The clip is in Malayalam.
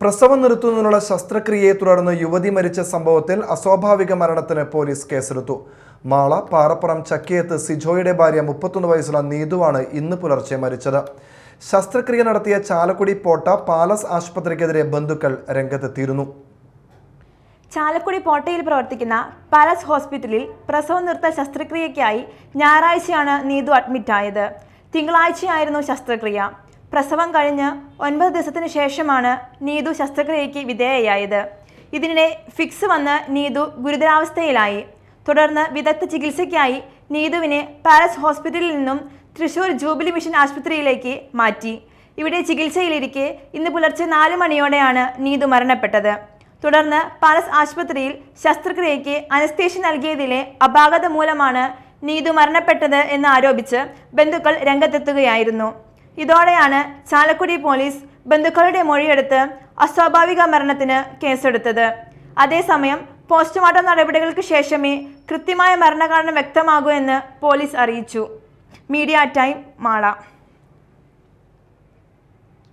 പ്രസവം നിർത്തുന്നതിനുള്ള ശസ്ത്രക്രിയയെ തുടർന്ന് യുവതി മരിച്ച സംഭവത്തിൽ അസ്വാഭാവിക മരണത്തിന് പോലീസ് കേസെടുത്തു. മാള പാറപ്പുറം ചക്കിയത്ത് സിജോയുടെ ഭാര്യ മുപ്പത്തൊന്ന് വയസ്സുള്ള നീതുവാണ് ഇന്ന് പുലർച്ചെ മരിച്ചത്. ശസ്ത്രക്രിയ നടത്തിയ ചാലക്കുടി പോട്ട പാലസ് ആശുപത്രിക്കെതിരെ ബന്ധുക്കൾ രംഗത്തെത്തിയിരുന്നു. ചാലക്കുടി പോട്ടയിൽ പ്രവർത്തിക്കുന്ന പാലസ് ഹോസ്പിറ്റലിൽ പ്രസവം നിർത്തൽ ശസ്ത്രക്രിയയ്ക്കായി ഞായറാഴ്ചയാണ് നീതു അഡ്മിറ്റായത്. തിങ്കളാഴ്ചയായിരുന്നു ശസ്ത്രക്രിയ. പ്രസവം കഴിഞ്ഞ് ഒൻപത് ദിവസത്തിന് ശേഷമാണ് നീതു ശസ്ത്രക്രിയയ്ക്ക് വിധേയയായത്. ഇതിനിടെ ഫിക്സ് വന്ന് നീതു ഗുരുതരാവസ്ഥയിലായി. തുടർന്ന് വിദഗ്ധ ചികിത്സയ്ക്കായി നീതുവിനെ പാലസ് ഹോസ്പിറ്റലിൽ നിന്നും തൃശൂർ ജൂബിലി മിഷൻ ആശുപത്രിയിലേക്ക് മാറ്റി. ഇവിടെ ചികിത്സയിലിരിക്കെ ഇന്ന് പുലർച്ചെ നാല് മണിയോടെയാണ് നീതു മരണപ്പെട്ടത്. തുടർന്ന് പാലസ് ആശുപത്രിയിൽ ശസ്ത്രക്രിയയ്ക്ക് അനസ്തേഷ്യ നൽകിയതിലെ അപാകത മൂലമാണ് നീതു മരണപ്പെട്ടത് എന്ന് ആരോപിച്ച് ബന്ധുക്കൾ രംഗത്തെത്തുകയായിരുന്നു. ഇതോടെയാണ് ചാലക്കുടി പോലീസ് ബന്ധുക്കളുടെ മൊഴിയെടുത്ത് അസ്വാഭാവിക മരണത്തിന് കേസെടുത്തത്. അതേസമയം പോസ്റ്റ്മോർട്ടം നടപടികൾക്ക് ശേഷമേ കൃത്യമായ മരണകാരണം വ്യക്തമാകൂ എന്ന് പോലീസ് അറിയിച്ചു. Media time Mala.